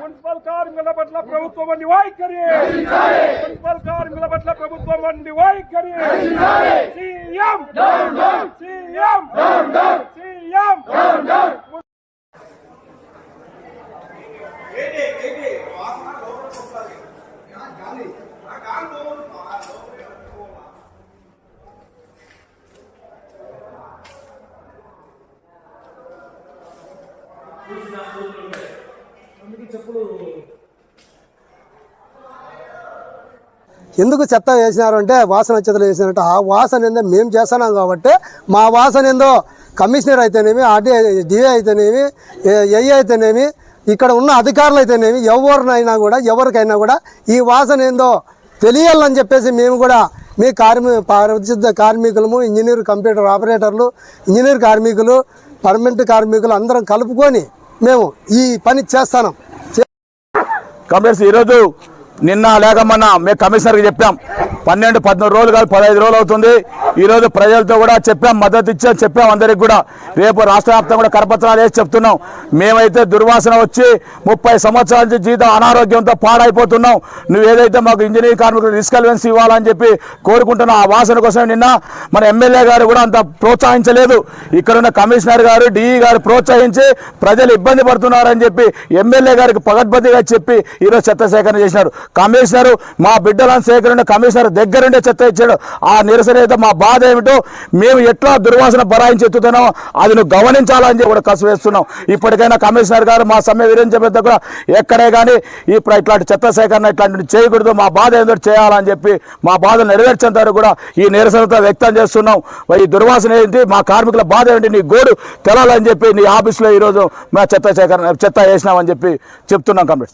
Municipal కార్మికుల పట్ల ప్రభుత్వం అండి వైఖరి మున్సిపల్ కార్మికుల పట్ల ప్రభుత్వం అండి వైఖరి సీఎం సీఎం సీఎం ఎందుకు చెత్త వేసినారు అంటే వాసన చెత్తలు వేసినట్టు ఆ వాసన ఏందో మేము చేస్తున్నాం కాబట్టి మా వాసన ఏందో కమిషనర్ అయితేనేమి ఆర్డీ డిఏ అయితేనేమి ఏ అయితేనేమి ఇక్కడ ఉన్న అధికారులు అయితేనేమి ఎవరినైనా కూడా ఎవరికైనా కూడా ఈ వాసన ఏందో తెలియాలని చెప్పేసి మేము కూడా మీ కార్మి పరిశుద్ధ కార్మికులము ఇంజనీర్ కంప్యూటర్ ఆపరేటర్లు ఇంజనీర్ కార్మికులు పర్మనెంట్ కార్మికులు అందరం కలుపుకొని మేము ఈ పని చేస్తాం కాంగ్రెస్ ఈరోజు నిన్న లేక మొన్న మేము కమిషనర్కి చెప్పాం. పన్నెండు పద్నాలుగు రోజులు కాదు పదహైదు రోజులు అవుతుంది. ఈరోజు ప్రజలతో కూడా చెప్పాం మద్దతు ఇచ్చాం చెప్పాం అందరికి కూడా. రేపు రాష్ట్ర కూడా కరపత్రాలు వేసి చెప్తున్నాం. మేమైతే దుర్వాసన వచ్చి ముప్పై సంవత్సరాల నుంచి జీతం అనారోగ్యంతో పాడైపోతున్నాం. నువ్వు ఏదైతే మాకు ఇంజనీరింగ్ కార్మికులు రిస్కల్వెన్స్ ఇవ్వాలని చెప్పి కోరుకుంటున్నాం ఆ వాసన కోసం నిన్న మన ఎమ్మెల్యే గారు కూడా అంత ప్రోత్సహించలేదు. ఇక్కడ ఉన్న కమిషనర్ గారు డిఈ గారు ప్రోత్సహించి ప్రజలు ఇబ్బంది పడుతున్నారని చెప్పి ఎమ్మెల్యే గారికి పగడ్బందీగా చెప్పి ఈరోజు చెత్త సేకరణ చేసినారు. కమిషనర్ మా బిడ్డలను సేకరణ కమిషనర్ దగ్గరుండే చెత్త ఇచ్చాడు. ఆ నిరసన అయితే మా బాధ ఏమిటో మేము ఎట్లా దుర్వాసన బరాయించి ఎత్తుతున్నాం అది నువ్వు గమనించాలని చెప్పి కూడా కసు వేస్తున్నాం. ఇప్పటికైనా కమిషనర్ గారు మా సమ్మె విరించబెద్ద కూడా ఎక్కడే కానీ ఇప్పుడు ఇట్లాంటి చెత్త సేకరణ ఇట్లాంటివి చేయకూడదు. మా బాధ ఏందో చేయాలని చెప్పి మా బాధ నెరవేర్చేంత వరకు కూడా ఈ నిరసనతో వ్యక్తం చేస్తున్నాం. మరి ఈ దుర్వాసన ఏంటి? మా కార్మికుల బాధ ఏంటి నీ గోడు తెలాలని చెప్పి నీ ఆఫీస్లో ఈరోజు మా చెత్త సేకరణ చెత్త వేసినామని చెప్పి చెప్తున్నాం కమిటీ